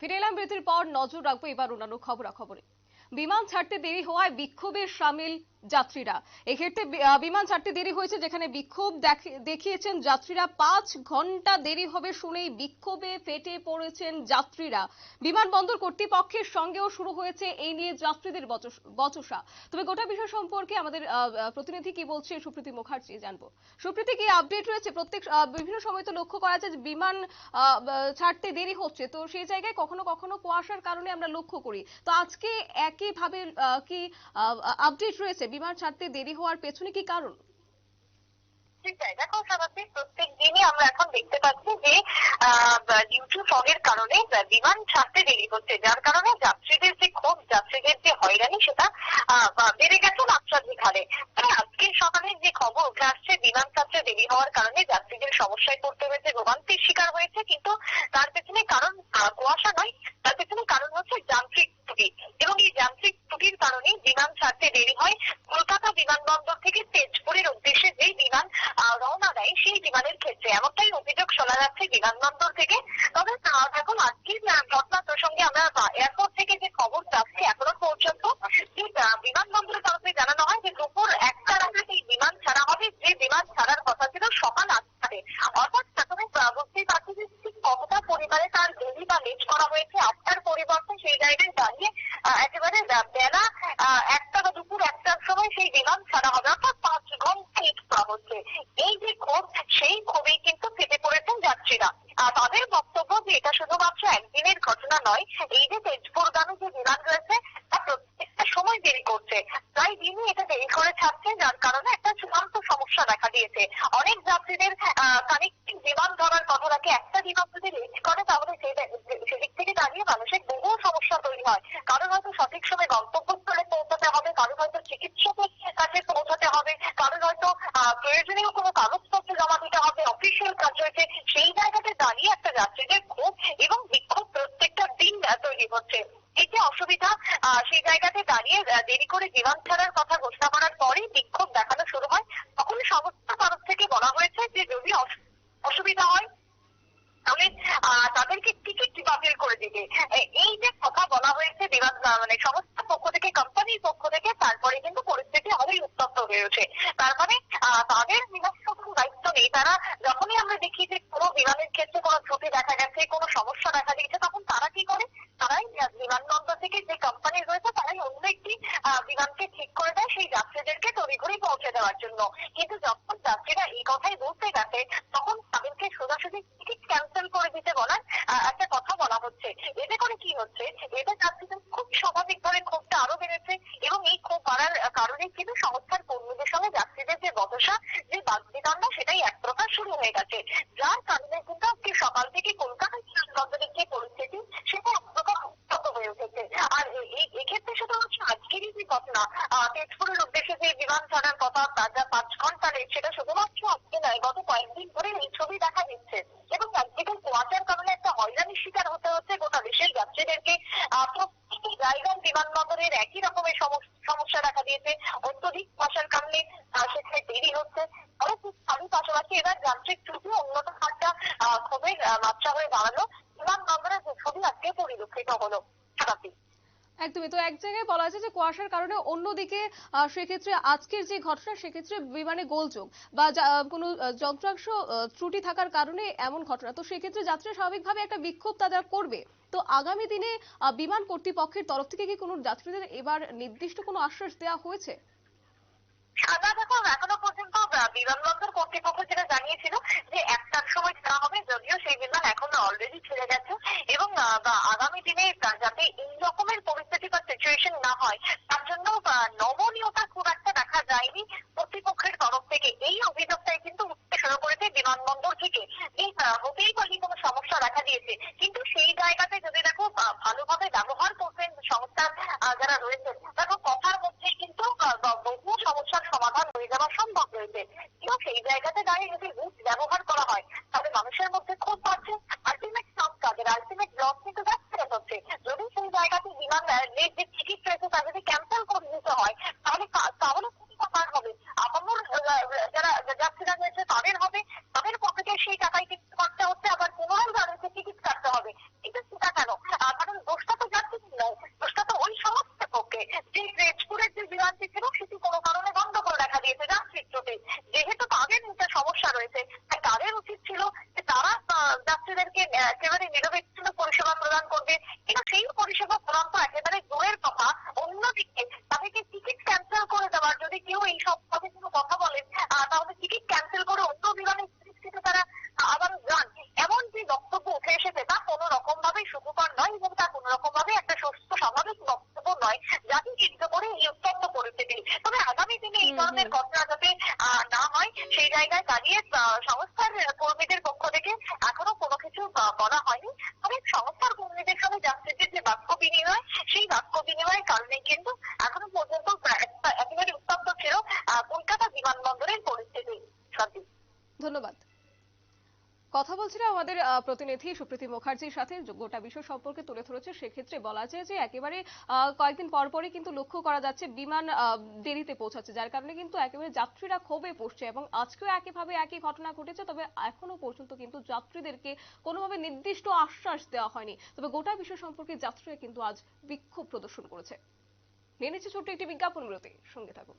ফিরে এলাম বিরতির পর নজর রাখব এবার অন্যান্য খবরাখবরে। বিমান ছাড়তে দেরি হওয়ায় বিক্ষোভে সামিল যাত্রীরা। এক্ষেত্রে বিমান ছাড়তে দেরি হয়েছে, যেখানে বিক্ষোভ দেখে- দেখিয়েছেন যাত্রীরা। পাঁচ ঘণ্টা দেরি হবে শুনেই বিক্ষোভে ফেটে পড়েছেন যাত্রীরা। বিমানবন্দর কর্তৃপক্ষের সঙ্গেও শুরু হয়েছে এই নিয়ে যাত্রীদের বচসা তবে গোটা বিষয় সম্পর্কে আমাদের প্রতিনিধি কি বলছে, সুপ্রীতি মুখার্জি জানব। সুপ্রীতি, কি আপডেট রয়েছে? প্রত্যেক বিভিন্ন সময় তো লক্ষ্য করা যায় বিমান ছাড়তে দেরি হচ্ছে। তো সেই জায়গায় কখনো কখনো কুয়াশার কারণে আমরা লক্ষ্য করি। তো আজকে একইভাবে কি আপডেট রয়েছে? বিমান ছাড়তে দেরি হওয়ার পেছনে কি কারণ? দেখো স্বাভাবিক প্রত্যেক দিনই আমরা এখন দেখতে পাচ্ছি যে ফগের কারণে বিমান ছাড়তে দেরি হচ্ছে। যার কারণে যাত্রীদের যে ক্ষোভ, যাত্রীদের যে হয়রানি, সেটা বেড়ে গেছে মাত্রাধিক হারে। আজকে সকালে যে খবর, উঠে আসছে বিমান ছাড়তে দেরি হওয়ার কারণে যাত্রীদের সমস্যায় পড়তে হয়েছে ভোগান্তির শিকার হয়েছে, কিন্তু তার পেছনে কারণ আহ, কুয়াশা নয় তার পেছনে কারণ হচ্ছে যান্ত্রিক ত্রুটি এবং এই যান্ত্রিক ত্রুটির কারণে বিমান ছাড়তে দেরি হয় কলকাতা বিমানবন্দর থেকে তেজপুরের উদ্দেশ্যে যেই বিমান আহ, রওনা দেয় সেই বিমানের ক্ষেত্রে এমনটাই শোনা যাচ্ছে বিমানবন্দর থেকে। তবে এখন আজকের ঘটনা প্রসঙ্গে আমরা এয়ারপোর্ট থেকে যে খবর যাচ্ছে এখনও পর্যন্ত বিমানবন্দরের তরফে জানানো হয় যে দুপুর একটা নাগাদ এই বিমান ছাড়া হবে যে বিমান ছাড়ার কথা ছিল সকাল আটটাতে। অর্থাৎ প্রথমে বুঝতেই পারছি যে ঠিক কতটা পরিমাণে তার দেরি বা লেট করা হয়েছে। আটটার পরিবর্তে সেই জায়গায় দাঁড়িয়ে একেবারে বেলা আহ, একটা বা দুপুর একটার সময় সেই বিমান ছাড়া হবে অর্থাৎ পাঁচ ঘণ্টা লেট করা হচ্ছে এই যে ক্ষোভ সেই ক্ষোভেই কিন্তু ফেটে পড়েছেন যাত্রীরা আর তাদের বক্তব্য যে এটা শুধুমাত্র একদিনের ঘটনা নয় এই যে তেজপুরগামী যে বিমান রয়েছে তা প্রত্যেকটা করছে প্রায় দিনই এটা দেরি করে ছাড়ছে যার কারণে একটা চূড়ান্ত সমস্যা দেখা দিয়েছে। অনেক যাত্রীদের কানেক্টিং বিমান ধরার কথা রাখে একটা বিমান যদি লেট করে, তাহলে সেদিক থেকে দাঁড়িয়ে মানুষের বহু সমস্যা তৈরি হয়। কারণ হয়তো সঠিক সময় গন্তব্যস্থলে পৌঁছাতে হবে কারণ হয়তো চিকিৎসকের কাছে পৌঁছাতে হবে কারণ হয়তো প্রয়োজনীয় কোনো কাগজপত্র জমা দিতে হবে, অফিসিয়াল কাজ রয়েছে। সেই জায়গাতে দাঁড়িয়ে একটা যাত্রীদের ক্ষোভ এবং বিক্ষোভ প্রত্যেকটা দিন তৈরি হচ্ছে। যে অসুবিধা সেই জায়গাতে দাঁড়িয়ে দেরি করে বিমান ছাড়ার কথা ঘোষণা করার পরেই বিক্ষোভ দেখানো শুরু হয়। তখন সংস্থার তরফ থেকে বলা হয়েছে যে, যদি অস- অসুবিধা হয়, তাহলে তাদেরকে টিকিট বাতিল করে দিবে। এই যে কথা বলা হয়েছে বিমান মানে সংস্থার পক্ষ থেকে কোম্পানির পক্ষ থেকে, তারপরে কিন্তু পরিস্থিতি উত্তপ্ত হয়ে ওঠে। তার মানে তাদের কোনো দায়িত্ব নেই। তারা যখনই আমরা দেখি যে কোনো বিমানের ক্ষেত্রে কোনো ত্রুটি দেখা গেছে, কোনো সমস্যা দেখা দিয়েছে, তখন তারা কি করে? তারাই বিমানবন্দর থেকে যে কোম্পানি রয়েছে, তারাই অন্য একটি বিমানকে ঠিক করে দেয় সেই যাত্রীদেরকে তড়িঘড়ি পৌঁছে দেওয়ার জন্য। কিন্তু যখন যাত্রীরা এই কথাই বলতে গেছে তখন তাদেরকে সোজাসুজি টিকিট ক্যান্সেল করে দিতে বলার একটা কথা বলা হচ্ছে। এতে করে কি হচ্ছে? এতে যাত্রীদের খুব স্বাভাবিকভাবে ক্ষোভটা আরও বেড়েছে এবং এই ক্ষোভ বাড়ার কারণে কিন্তু সংস্থার কর্মীদের সঙ্গে যাত্রীদের যে বদসা যে বাগবিতণ্ডা সেটাই এক প্রকার শুরু হয়ে গেছে যার কারণে কিন্তু আজকে সকাল থেকে কলকাতা বিমানবন্দরের যে পরিস্থিতি সেটা এক প্রকার উত্তপ্ত হয়ে উঠেছে আর এ- এই এক্ষেত্রে শুধুমাত্র আজকেরই যে ঘটনা আহ, তেজপুরের উদ্দেশ্যে যে বিমান ছাড়ার কথা তার যা পাঁচ ঘণ্টা লেট সেটা শুধুমাত্র আজকে নয় গত কয়েকদিন ধরে এই ছবি দেখা দিচ্ছে এবং একদিকে কুয়াশার কারণে একটা হয়রানির শিকার হতে হচ্ছে গোটা দেশের যাত্রীদেরকে আহ, প্রত্যেকটি জায়গায় বিমানবন্দরের একই রকমের সমস- সমস্যা দেখা দিয়েছে অত্যধিক কুয়াশার কারণে আহ, সেখানে দেরি হচ্ছে আরও খুব তারই পাশাপাশি এবার যান্ত্রিক ত্রুটি অন্যতম একটা আহ, ক্ষোভের আহ, মাত্রা হয়ে দাঁড়াল বিমানবন্দরের যে ছবি আজকে পরিলক্ষিত হলো সারাদিন একদমই তো এক জায়গায় বলা আছে যে কুয়াশার কারণে অন্যদিকে সেক্ষেত্রে আজকের যে ঘটনা, সেক্ষেত্রে বিমানে গোলযোগ বা কোনো যন্ত্রাংশ ত্রুটি থাকার কারণে এমন ঘটনা। তো সেক্ষেত্রে যাত্রীরা স্বাভাবিকভাবে একটা বিক্ষোভ তারা করবে। তো আগামী দিনে বিমান কর্তৃপক্ষের তরফ থেকে কি কোনো যাত্রীদের এবার নির্দিষ্ট কোনো আশ্বাস দেওয়া হয়েছে? এখনও পর্যন্ত বিমানবন্দর কর্তৃপক্ষ যেটা জানিয়েছিল যে একটার সময় ছাড়া হবে, যদিও সেই বিমান এখন অলরেডি ছেড়ে গেছে। এবং আগামী দিনে যাতে এই রকমের পরিস্থিতি বা সিচুয়েশন না হয় তা যদি ক্যান্সেল করে দিতে হয়, তাহলে তাহলে ক্ষতিটা কার হবে। আপামর যারা যাত্রীরা রয়েছে, তাদের হবে, তাদের পকেটে সেই টাকায় টিকিট কাটতে হচ্ছে, আবার পুনরায় তাদেরকে টিকিট কাটতে হবে। এটা সেটা কেন? কারণ দোষটা তো যাত্রীদের নয়, দোষটা তো ওই সমস্ত পক্ষে। যে তেজপুরের যে বিমানটি ছিল, সেটি কোনো কারণে বন্ধ করে দেখা দিয়েছে যাত্রীর চোটে যেহেতু তাদের মুখে সমস্যা রয়েছে, তাই তাদের উচিত ছিল যে তারা যাত্রীদেরকে একেবারে নিরবিচ্ছিন্ন পরিষেবা প্রদান করবে। কিন্তু সেই পরিষেবা ধরনের ঘটনা যাতে না হয়, সেই জায়গায় দাঁড়িয়ে সংস্থার কর্মীদের পক্ষ থেকে এখনও কোনো কিছু বলা হয়নি। তবে সংস্থার কর্মীদের সঙ্গে যাত্রীদের যে বাক্য বিনিময়, সেই বাক্য বিনিময়ের কারণে কিন্তু এখনও পর্যন্ত প্রায় একটা- একেবারে উত্তপ্ত ছিল আহ, কলকাতা বিমানবন্দরের পরিস্থিতি সত্যি ধন্যবাদ কথা বলছিলাম আমাদের প্রতিনিধি সুপ্রীতি মুখার্জির সাথে গোটা বিষয় সম্পর্কে তুলে ধরেছে, সেক্ষেত্রে বলা যায় যে একেবারে কয়েকদিন পর পরই কিন্তু লক্ষ্য করা যাচ্ছে বিমান দেরিতে পৌঁছাচ্ছে, যার কারণে কিন্তু একেবারে যাত্রীরা ক্ষোভে পড়ছে এবং আজকেও একইভাবে একই ঘটনা ঘটেছে, তবে এখনও পর্যন্ত কিন্তু যাত্রীদেরকে কোনোভাবে নির্দিষ্ট আশ্বাস দেওয়া হয়নি। তবে গোটা বিষয় সম্পর্কে যাত্রীরা কিন্তু আজ বিক্ষোভ প্রদর্শন করেছে। নিয়ে নিচ্ছে ছোট্ট একটি বিজ্ঞাপন বিরতি, সঙ্গে থাকুন।